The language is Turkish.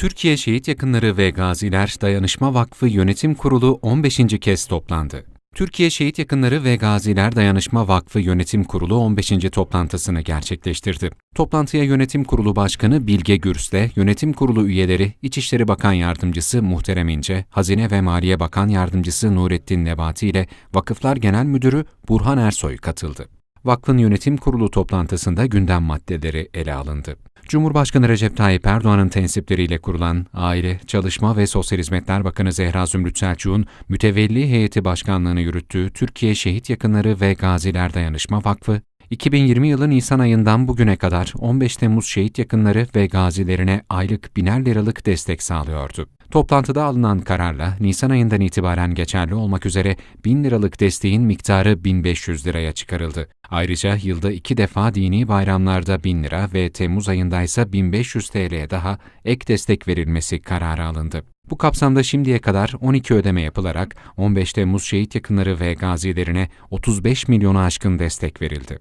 Türkiye Şehit Yakınları ve Gaziler Dayanışma Vakfı Yönetim Kurulu 15. kez toplandı. Türkiye Şehit Yakınları ve Gaziler Dayanışma Vakfı Yönetim Kurulu 15. toplantısını gerçekleştirdi. Toplantıya Yönetim Kurulu Başkanı Bilge Gürs'le Yönetim Kurulu üyeleri İçişleri Bakan Yardımcısı Muhterem İnce, Hazine ve Maliye Bakan Yardımcısı Nurettin Nebati ile Vakıflar Genel Müdürü Burhan Ersoy katıldı. Vakfın yönetim kurulu toplantısında gündem maddeleri ele alındı. Cumhurbaşkanı Recep Tayyip Erdoğan'ın tensipleriyle kurulan Aile, Çalışma ve Sosyal Hizmetler Bakanı Zehra Zümrüt Selçuk'un mütevelli heyeti başkanlığını yürüttüğü Türkiye Şehit Yakınları ve Gaziler Dayanışma Vakfı, 2020 yılı Nisan ayından bugüne kadar 15 Temmuz şehit yakınları ve gazilerine aylık biner liralık destek sağlıyordu. Toplantıda alınan kararla Nisan ayından itibaren geçerli olmak üzere 1000 liralık desteğin miktarı 1500 liraya çıkarıldı. Ayrıca yılda iki defa dini bayramlarda 1000 lira ve Temmuz ayında ise 1500 TL'ye daha ek destek verilmesi kararı alındı. Bu kapsamda şimdiye kadar 12 ödeme yapılarak 15 Temmuz şehit yakınları ve gazilerine 35 milyona aşkın destek verildi.